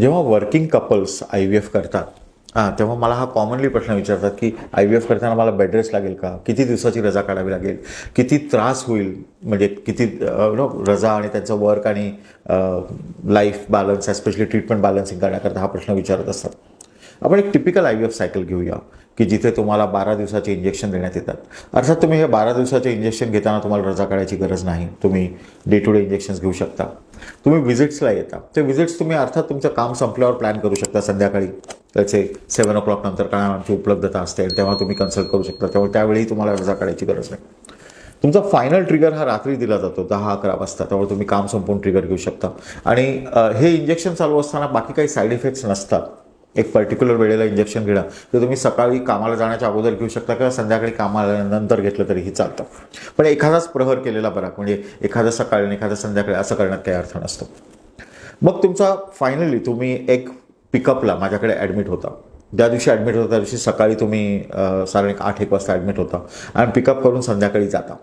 जेव्हा working couples I V F करतात हां तेव्हा मला हा कॉमनली प्रश्न विचारतात की आय व्ही एफ करताना मला बेड रेस्ट लागेल का? किती दिवसाची रजा काढावी लागेल? किती त्रास होईल? म्हणजे किती नो रजा आणि त्यांचं वर्क आणि life balance especially treatment balancing करण्याकरता हा प्रश्न विचारत असतात. आपण एक typical I V F cycle घेऊया की जिथे तुम्हाला बारा दिवसाचे इंजेक्शन देण्यात येतात. अर्थात तुम्ही हे बारा दिवसाचे इंजेक्शन घेताना तुम्हाला रजा काढायची गरज नाही. तुम्ही डे टू डे इंजेक्शन्स घेऊ शकता. तुम्ही विजिट्सला येता. ते विजिट्स तुम्ही अर्थात तुमचं काम संपल्यावर प्लॅन करू शकता संध्याकाळी. त्याचे सेवन ओ क्लॉक नंतर काय आमची उपलब्धता असते तेव्हा तुम्ही कन्सल्ट करू शकता. त्यामुळे त्यावेळी तुम्हाला रजा काढायची गरज नाही. तुमचा फायनल ट्रिगर हा रात्री दिला जातो दहा अकरा वाजता. त्यामुळे तुम्ही काम संपवून ट्रिगर घेऊ शकता. आणि हे इंजेक्शन चालू असताना बाकी काही साईड इफेक्ट्स नसतात. एक पर्टिक्युलर वेळेला इंजेक्शन घेणं. तर तुम्ही सकाळी कामाला जाण्याच्या अगोदर घेऊ शकता किंवा संध्याकाळी कामाला नंतर घेतलं तरीही चालतं. पण एखादाच प्रहर केलेला बरा म्हणजे एखादं सकाळी आणि एखादं संध्याकाळी असं करण्यात काही अर्थ नसतो. मग तुमचा फायनली तुम्ही एक पिकअपला माझ्याकडे ॲडमिट होता. ज्या दिवशी ॲडमिट होता त्या दिवशी सकाळी तुम्ही साधारण एक आठ एक वाजता ॲडमिट होता आणि पिकअप करून संध्याकाळी जाता.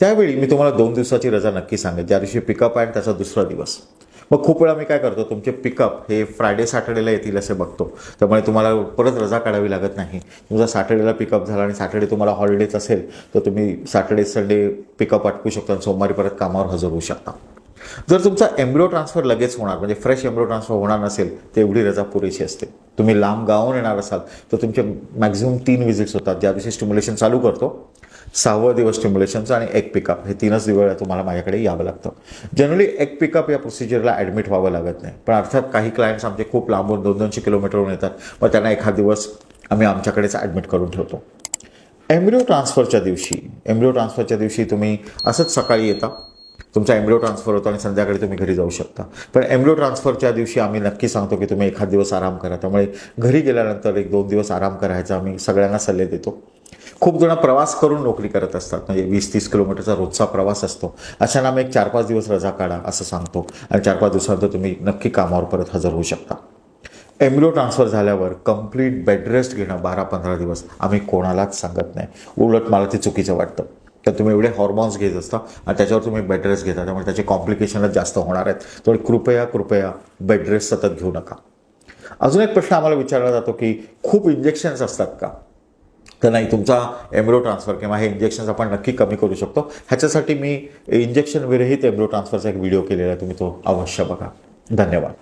त्यावेळी मी तुम्हाला दोन दिवसाची रजा नक्की सांगेन. ज्या दिवशी पिकअप आहे आणि त्याचा दुसरा दिवस. मग खूप वेळा मी काय करतो तुमचे पिकअप हे फ्रायडे सॅटर्डेला येतील असे बघतो. त्यामुळे तुम्हाला परत रजा काढावी लागत नाही. तुमचा सॅटर्डेला पिकअप झाला आणि सॅटर्डे तुम्हाला हॉलिडेज असेल तर तुम्ही सॅटर्डे संडे पिकअप आटपू शकता आणि सोमवारी परत कामावर हजर होऊ शकता. जर तुमचा एम्ब्रिओ ट्रान्सफर लगेच होणार म्हणजे फ्रेश एम्ब्रिओ ट्रान्सफर होणार नसेल तर एवढी रजा पुरेशी असते. तुम्ही लांब गावून येणार असाल तर तुमचे मॅक्झिमम तीन व्हिजिट्स होतात. ज्या दिवशी स्टिम्युलेशन चालू करतो सहावं दिवस स्टिम्युलेशनचं आणि एक पिकअप हे तीनच दिवस तुम्हाला माझ्याकडे यावं लागतं. जनरली एक पिकअप या प्रोसिजरला ॲडमिट व्हावं लागत नाही. पण अर्थात काही क्लायंट्स आमचे खूप लांबून दोन दोनशे किलोमीटरहून येतात. मग त्यांना एखाद दिवस आम्ही आमच्याकडेच ॲडमिट करून ठेवतो. एम्ब्रिओ ट्रान्सफरच्या दिवशी एम्ब्रिओ ट्रान्सफरच्या दिवशी तुम्ही असंच सकाळी येता. तुमचा एम्ब्रिओ ट्रान्सफर होतो आणि संध्याकाळी तुम्ही घरी जाऊ शकता. पण एम्ब्रिओ ट्रान्सफरच्या दिवशी आम्ही नक्की सांगतो की तुम्ही एखाद दिवस आराम करा. त्यामुळे घरी गेल्यानंतर एक दोन दिवस आराम करायचा. आम्ही सगळ्यांना सल्ले देतो. खूप जण प्रवास करून नोकरी करत असतात. म्हणजे वीस तीस किलोमीटरचा रोजचा प्रवास असतो. अशांना आम्ही एक चार पाच दिवस रजा काढा असं सांगतो. आणि चार पाच दिवसानंतर तुम्ही नक्की कामावर परत हजर होऊ शकता. एम्ब्रिओ ट्रान्सफर झाल्यावर कंप्लीट बेड रेस्ट घेणं बारा पंधरा दिवस आम्ही कोणालाच सांगत नाही. उलट मला ते चुकीचं वाटतं. तर तुम्ही एवढे हॉर्मोन्स घेत असता आणि त्याच्यावर तुम्ही बेड रेस्ट घेता त्यामुळे त्याचे कॉम्प्लिकेशनच जास्त होणार आहेत. त्यामुळे कृपया कृपया बेड रेस्ट सतत घेऊ नका. अजून एक प्रश्न आम्हाला विचारला जातो की खूप इंजेक्शन्स असतात का? तर नाही तुमचा एम्ब्रो ट्रान्सफर किंवा हे इंजेक्शन्स आपण नक्की कमी करू शकतो. ह्याच्यासाठी मी इंजेक्शन विरहित एम्ब्रो ट्रान्सफरचा एक व्हिडिओ केलेला आहे. तुम्ही तो अवश्य बघा. धन्यवाद.